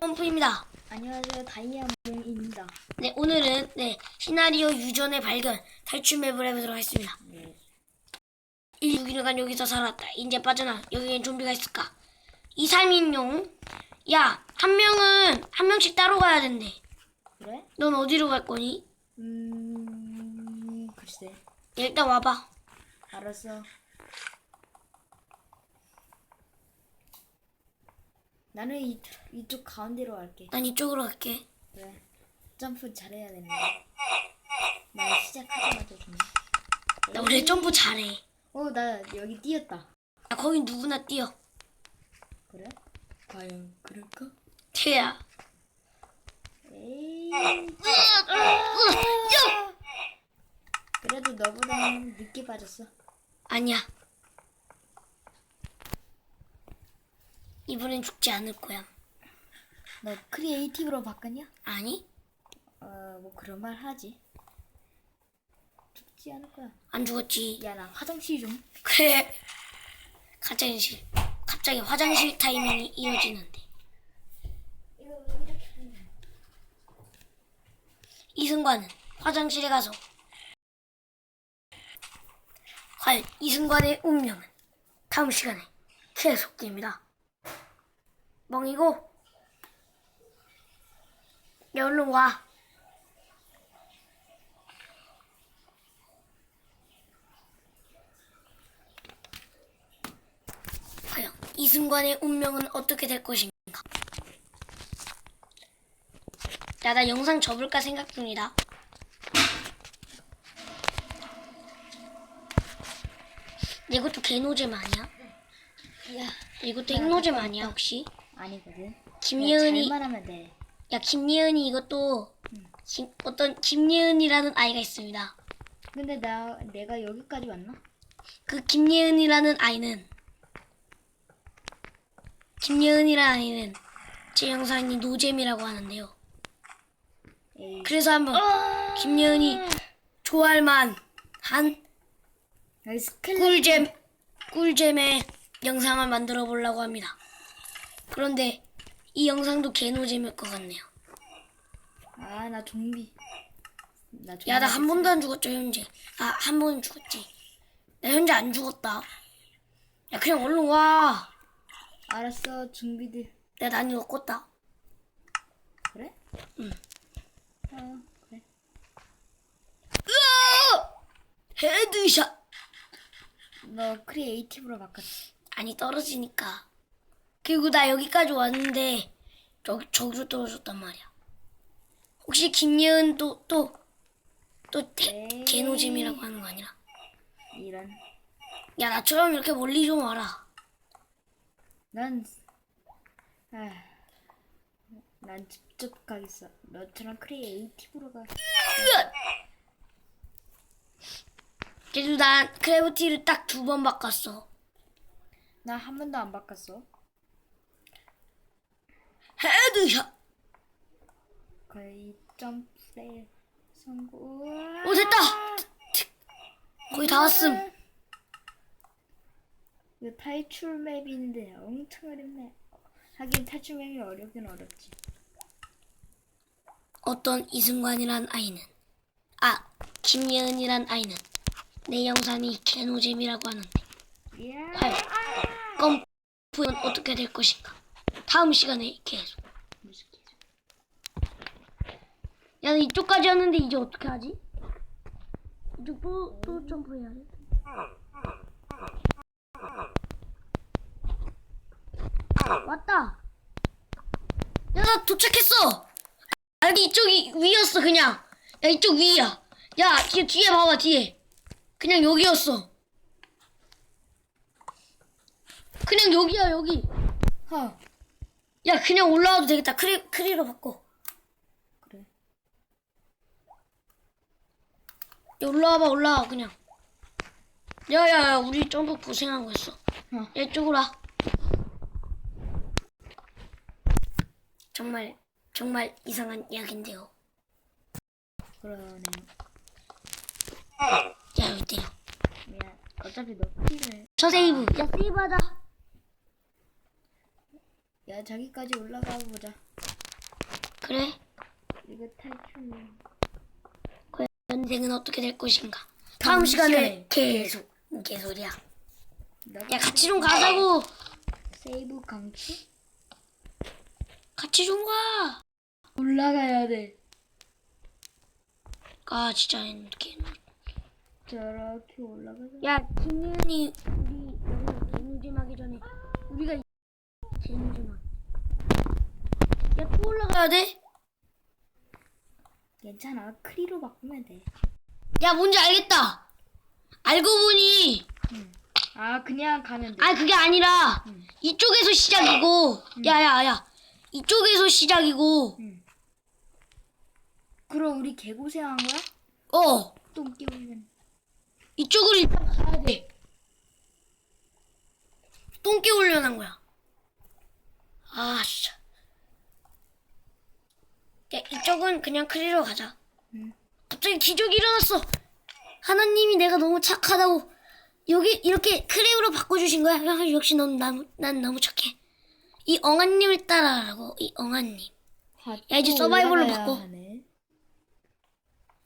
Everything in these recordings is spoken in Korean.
점프입니다. 안녕하세요 다이아몬입니다. 네, 오늘은 네 시나리오 유전의 발견 탈출 맵을 해보도록 하겠습니다. 네. 1, 6일간 여기서 살았다. 이제 빠져나. 여기엔 좀비가 있을까? 2, 3인용. 야, 한 명은 한 명씩 따로 가야 된대. 그래? 넌 어디로 갈 거니? 음 글쎄 야, 일단 와봐. 알았어. 나는 이, 이쪽 가운데로 갈게. 난 이쪽으로 갈게. 그래. 점프 잘해야 되는데. 나 시작하자마자 좋네. 나 원래 점프 잘해. 어, 나 여기 뛰었다. 나 거긴 누구나 뛰어. 그래? 과연 그럴까? 태야. 에이. 야! 그래도 너보다는 늦게 빠졌어. 아니야. 이번엔 죽지 않을 거야. 너 크리에이티브로 바꿨냐? 아니? 어, 뭐 그런 말 하지. 죽지 않을 거야. 안 죽었지. 야, 나 화장실 좀. 그래. 화장실. 갑자기 화장실 타이밍이 이어지는데. 이거 이렇게 하면 이승관은 화장실에 가서 과연 이승관의 운명은 다음 시간에 계속됩니다. 멍이고 야 얼른 와. 과연 이승관의 운명은 어떻게 될 것인가? 야, 나 영상 접을까 생각 중이다. 이것도 개노잼 아니야? 야, 이것도 핵노잼 아니야 혹시? 아니거든. 김예은이 잘만 하면 돼. 야 김예은이 이것도 김- 어떤 김예은이라는 아이가 있습니다. 근데 나 내가 여기까지 왔나? 그 김예은이라는 아이는 김예은이라는 아이는 제 영상이 노잼이라고 하는데요. 에이. 그래서 한번 김예은이 좋아할 만한 꿀잼 꿀잼의 영상을 만들어 보려고 합니다. 그런데 이 영상도 개노잼일 것 같네요. 아, 나 좀비. 나 좀비. 야 나 한 번도 안 죽었죠 현재. 아 한 번은 죽었지. 나 현재 안 죽었다. 야 그냥 얼른 와. 알았어, 좀비들. 내가 난이도 껐다. 그래? 응. 어, 그래. 으아! 헤드샷. 너 크리에이티브로 바꿨지. 아니 떨어지니까. 그리고 나 여기까지 왔는데 저 저기로 떨어졌단 말이야. 혹시 김예은 또 또또 에이. 개노잼이라고 하는 거 아니라? 이런. 야 나처럼 이렇게 멀리 좀 와라. 난, 아, 난 직접 가겠어. 너처럼 크리에이티브로 가. 그래도 난 크래비티를 딱 두 번 바꿨어. 나 한 번도 안 바꿨어. 헤드샷. 거의 점프에 성공. 오 됐다. 거의 다 왔음. 이거 탈출 맵인데 엄청 어렵네. 하긴 탈출 맵이 어렵긴 어렵지. 어떤 이승관이란 아이는 아 김예은이란 아이는 내 영상이 개노잼이라고 하는데. 과연 껌프는 어떻게 될 것인가? 다음 시간에 계속. 야, 나 이쪽까지 왔는데 이제 어떻게 하지? 이쪽 또, 또 점프해야 돼. 왔다. 야, 나 도착했어. 아니, 이쪽이 위였어, 그냥. 야, 이쪽 위야. 야, 뒤에, 뒤에 봐봐, 뒤에. 그냥 여기였어. 그냥 여기야, 여기. 허. 야, 그냥 올라와도 되겠다. 크리, 크리로 바꿔. 그래. 야, 올라와봐, 올라와, 그냥. 야, 야, 야, 우리 점프 고생한 거 있어. 어. 야, 이쪽으로 와. 정말, 정말 이상한 이야기인데요. 그러네. 야, 여기 때려. 미안. 어차피 너 크리를 저 세이브. 야, 세이브 하자. 야 저기까지 올라가 보자. 그래? 이거 탈출. 과연 인생은 어떻게 될 것인가? 다음 시간에 계속 개소리야. 야 같이 좀 가자고. 세이브 강추? 같이 좀 가. 올라가야 돼. 아 진짜 개. 저렇게 올라가자. 야 김윤이 우리 여기서 개노잼하기 전에 우리가 개노잼하. 야또 올라가야 돼? 괜찮아. 크리로 바꾸면 돼. 야 뭔지 알겠다. 알고 보니 아 그냥 가면 돼. 아 그게 아니라 응. 이쪽에서 시작이고 야 야 야 이쪽에서 시작이고 응. 그럼 우리 개고생한 거야? 어 똥 끼우면. 이쪽으로 일단 가야 돼. 똥개 훈련한 거야. 아 진짜. 야 이쪽은 그냥 크리로 가자. 응. 갑자기 기적이 일어났어. 하나님이 내가 너무 착하다고 여기 이렇게 크리로 바꿔주신 거야. 야, 역시 넌, 난, 난 너무 착해. 이 엉아님을 따라라고 이 엉아님. 야, 이제 서바이벌로 바꿔. 하네.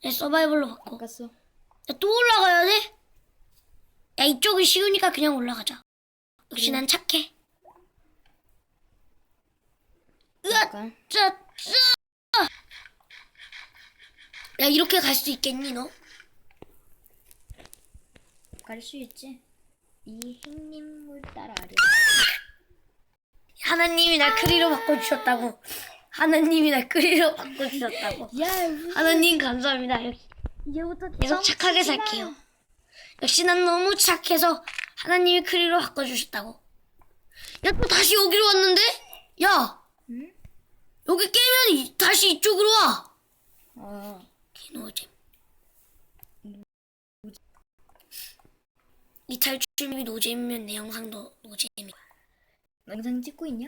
야, 서바이벌로 바꿔. 바꿨어. 야, 또 올라가야 돼? 야, 이쪽이 쉬우니까 그냥 올라가자. 역시 난 착해. 으아. 짜, 짜. 야, 이렇게 갈 수 있겠니, 너? 갈 수 있지. 이 행님을 따라하려. 하나님이 날 크리로 바꿔주셨다고. 하나님이 날 크리로 바꿔주셨다고. 야, 하나님 감사합니다. 역시 이제부터 계속 착하게 살게요. 역시 난 너무 착해서 하나님이 크리로 바꿔주셨다고. 야, 또 다시 여기로 왔는데? 야, 응? 여기 깨면 이- 다시 이쪽으로 와. 어. 개노잼. 이 탈출이 노잼이면 내 영상도 노잼이야. 영상 찍고 있냐?